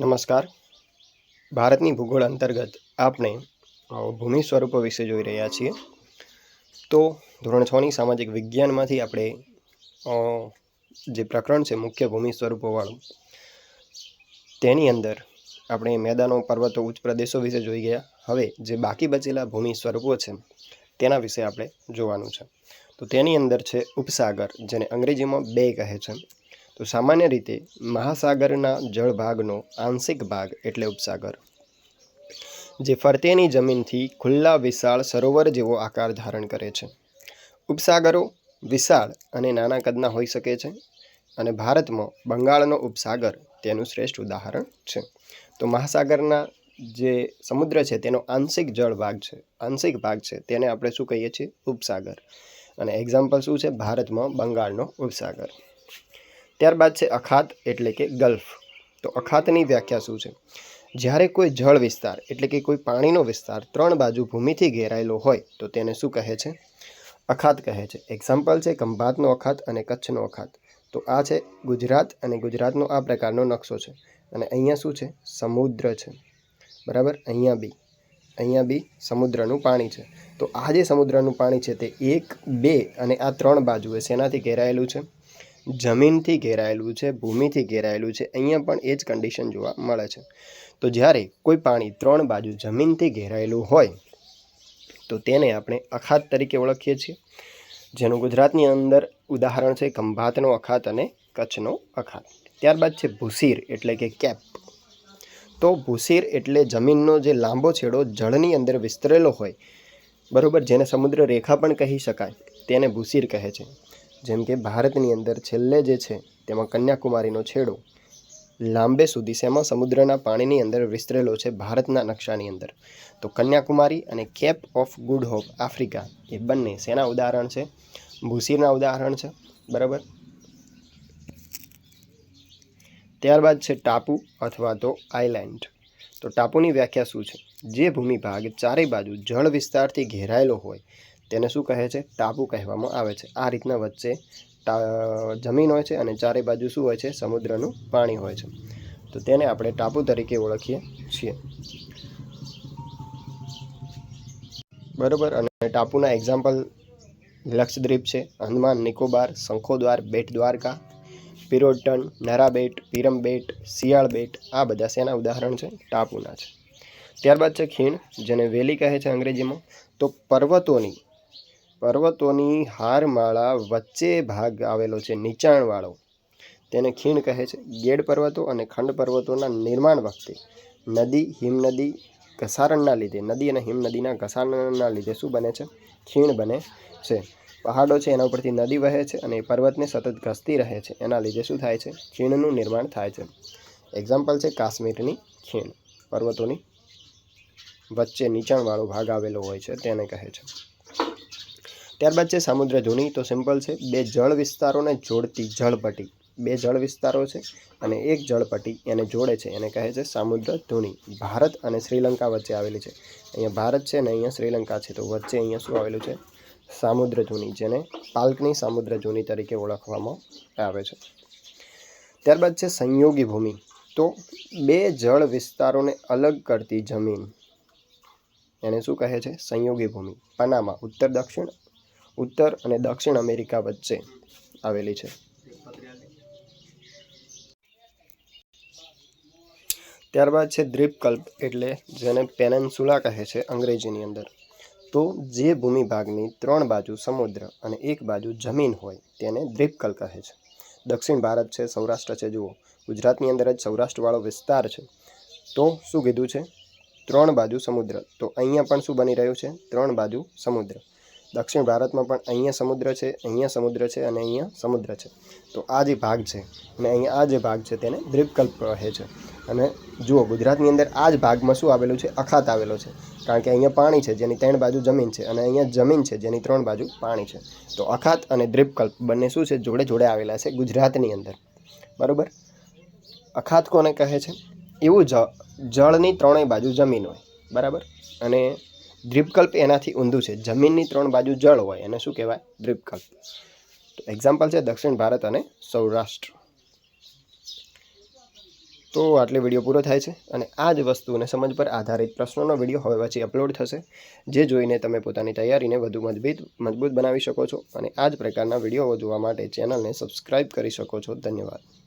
નમસ્કાર. ભારતની ભૂગોળ અંતર્ગત આપણે ભૂમિ સ્વરૂપો વિશે જોઈ રહ્યા છીએ. તો ધોરણ છની સામાજિક વિજ્ઞાનમાંથી આપણે જે પ્રકરણ છે મુખ્ય ભૂમિ સ્વરૂપોવાળું, તેની અંદર આપણે મેદાનો, પર્વતો, ઉચ્ચ પ્રદેશો વિશે જોઈ ગયા. હવે જે બાકી બચેલા ભૂમિ સ્વરૂપો છે, તેના વિશે આપણે જોવાનું છે. તો તેની અંદર છે ઉપસાગર, જેને અંગ્રેજીમાં બે કહે છે. તો સામાન્ય રીતે મહાસાગરના જળભાગનો આંશિક ભાગ એટલે ઉપસાગર, જે ફરતેની જમીનથી ખુલ્લા વિશાળ સરોવર જેવો આકાર ધારણ કરે છે. ઉપસાગરો વિશાળ અને નાના કદના હોઈ શકે છે અને ભારતમાં બંગાળનો ઉપસાગર તેનું શ્રેષ્ઠ ઉદાહરણ છે. તો મહાસાગરના જે સમુદ્ર છે તેનો આંશિક જળ ભાગ છે, આંશિક ભાગ છે તેને આપણે શું કહીએ છીએ? ઉપસાગર. અને એક્ઝામ્પલ શું છે? ભારતમાં બંગાળનો ઉપસાગર. ત્યારબાદ છે અખાત એટલે કે ગલ્ફ. તો અખાતની વ્યાખ્યા શું છે? જ્યારે કોઈ જળ વિસ્તાર એટલે કે કોઈ પાણીનો વિસ્તાર ત્રણ બાજુ ભૂમિથી ઘેરાયેલો હોય, તો તેને શું કહે છે? અખાત કહે છે. એક્ઝામ્પલ છે ખંભાતનો અખાત અને કચ્છનો અખાત. તો આ છે ગુજરાત અને ગુજરાતનો આ પ્રકારનો નકશો છે. અને અહીંયા શું છે? સમુદ્ર છે. બરાબર? અહીંયા બી. અહીંયા બી સમુદ્રનું પાણી છે. તો આ જે સમુદ્રનું પાણી છે તે એક, બે અને આ ત્રણ બાજુએ શેનાથી ઘેરાયેલું છે? જમીનથી ઘેરાયેલું છે, ભૂમિથી ઘેરાયેલું છે, અહીંયા પણ એ જ કન્ડિશન જોવા મળે છે. તો જ્યારે કોઈ પાણી ત્રણ બાજુ જમીનથી ઘેરાયેલું હોય, તો તેને આપણે અખાત તરીકે ઓળખીએ છીએ, જેનું ગુજરાતની અંદર ઉદાહરણ છે ખંભાતનો અખાત અને કચ્છનો અખાત. ત્યારબાદ છે ભૂસીર, એટલે કે કેપ. તો ભૂસીર એટલે જમીનનો જે લાંબો છેડો જળની અંદર વિસ્તરેલો હોય, બરાબર, જેને સમુદ્ર રેખા પણ કહી શકાય, તેને ભૂસીર કહે છે. જેમ કે ભારતની અંદર છેલ્લે જે છે તેમાં કન્યાકુમારીનો છેડો લાંબે સુધી શેમાં સમુદ્રના પાણીની અંદર વિસ્તરેલો છે ભારતના નકશાની અંદર. તો કન્યાકુમારી અને Cape of Good Hope Africa એ બંને શેના ઉદાહરણ છે? ભૂસીરના ઉદાહરણ છે, બરાબર? ત્યારબાદ છે ટાપુ અથવા તો આઇલેન્ડ. તો ટાપુની વ્યાખ્યા શું છે? જે ભૂમિભાગ ચારે બાજુ જળ વિસ્તારથી ઘેરાયેલો હોય તેને શું કહે છે? ટાપુ કહેવામાં આવે છે. આ રીતના વચ્ચે જમીન હોય છે અને ચારે બાજુ શું હોય છે? સમુદ્રનું પાણી હોય છે. તો તેને આપણે ટાપુ તરીકે ઓળખીએ છીએ. બરોબર, અને ટાપુના એક્ઝામ્પલ લક્ષદ્વીપ છે. અંદમાન નિકોબાર, શંખોદ્વાર, બેટ દ્વારકા પિરોટન નરાબેટ, પિરમબેટ, શિયાળબેટ શિયાળ બેટ આ બધા શેના ઉદાહરણ છે? ટાપુના છે. ત્યારબાદ છે ખીણ, જેને વેલી કહે છે અંગ્રેજીમાં. તો પર્વતોની પર્વતોની હારમાળા વચ્ચે ભાગ આવેલો છે, નીચાણવાળો. તેને ખીણ કહે છે. ગેડ પર્વતો અને ખંડ પર્વતોના નિર્માણ વખતે નદી, હિમનદી ઘસારણના લીધે, નદી અને હિમનદીના ઘસારણના લીધે શું બને છે? ખીણ બને છે. પહાડો છે, એના ઉપરથી નદી વહે છે અને પર્વતને સતત ઘસતી રહે છે. એના લીધે શું થાય છે? ખીણનું નિર્માણ થાય છે. એક્ઝામ્પલ છે કાશ્મીરની ખીણ. પર્વતોની વચ્ચે નીચાણવાળો ભાગ આવેલો હોય છે, તેને કહે છે. ત્યારબાદ છે સામુદ્ર ધૂની, તો સિમ્પલ છે. બે જળ વિસ્તારોને જોડતી જળપટ્ટી. બે જળ વિસ્તારો છે અને એક જળપટ્ટી એને જોડે છે. એને કહે છે સામુદ્ર ધુની. ભારત અને શ્રીલંકા વચ્ચે આવેલી છે. અહીંયા ભારત છે અને અહીંયા શ્રીલંકા છે. તો વચ્ચે અહીંયા શું આવેલું છે? સામુદ્ર ધુની, જેને પાલ્કની સામુદ્ર ધૂની તરીકે ઓળખવામાં આવે છે. ત્યારબાદ છે સંયોગી ભૂમિ. તો બે જળ વિસ્તારોને અલગ કરતી જમીન એને શું કહે છે? સંયોગી ભૂમિ. પનામા, ઉત્તર દક્ષિણ ઉત્તર અને દક્ષિણ અમેરિકા વચ્ચે આવેલી છે. ત્યારબાદ છે દ્વીપકલ્પ એટલે જેને પેનેન્સુલા કહે છે અંગ્રેજીની અંદર. તો જે ભૂમિભાગની ત્રણ બાજુ સમુદ્ર અને એક બાજુ જમીન હોય તેને દ્વીપકલ્પ કહે છે. દક્ષિણ ભારત છે, સૌરાષ્ટ્ર છે, જુઓ. ગુજરાતની અંદર જ સૌરાષ્ટ્રવાળો વિસ્તાર છે. તો શું કીધું છે? ત્રણ બાજુ સમુદ્ર. તો અહીંયા પણ શું બની રહ્યું છે? ત્રણ બાજુ સમુદ્ર. દક્ષિણ ભારતમાં પણ અહીંયા સમુદ્ર છે, અહીંયા સમુદ્ર છે અને અહીંયા સમુદ્ર છે. તો આ જે ભાગ છે અને અહીંયા આ જે ભાગ છે તેને દ્વીપકલ્પ કહે છે. અને જુઓ, ગુજરાતની અંદર આ જ ભાગમાં શું આવેલું છે? અખાત આવેલો છે. કારણ કે અહીંયા પાણી છે, જેની ત્રણ બાજુ જમીન છે અને અહીંયા જમીન છે, જેની ત્રણ બાજુ પાણી છે. તો અખાત અને દ્વીપકલ્પ બંને શું છે? જોડે જોડે આવેલા છે ગુજરાતની અંદર. બરાબર? અખાત કોને કહે છે? એવું જ જળની ત્રણેય બાજુ જમીન હોય. બરાબર? અને દ્વીપકલ્પ એનાથી ઊંધું છે. જમીનની ત્રણ બાજુ જળ હોય, એને શું કહેવાય? દ્વીપકલ્પ. તો એક્ઝામ્પલ છે દક્ષિણ ભારત અને સૌરાષ્ટ્ર. તો આટલી વીડિયો પૂરો થાય છે અને આ જ વસ્તુને સમજ પર આધારિત પ્રશ્નોનો વીડિયો હવે પછી અપલોડ થશે, જે જોઈને તમે પોતાની તૈયારીને વધુ મજબૂત મજબૂત બનાવી શકો છો અને આ જ પ્રકારના વીડિયો જોવા માટે ચેનલને સબસ્ક્રાઈબ કરી શકો છો. ધન્યવાદ.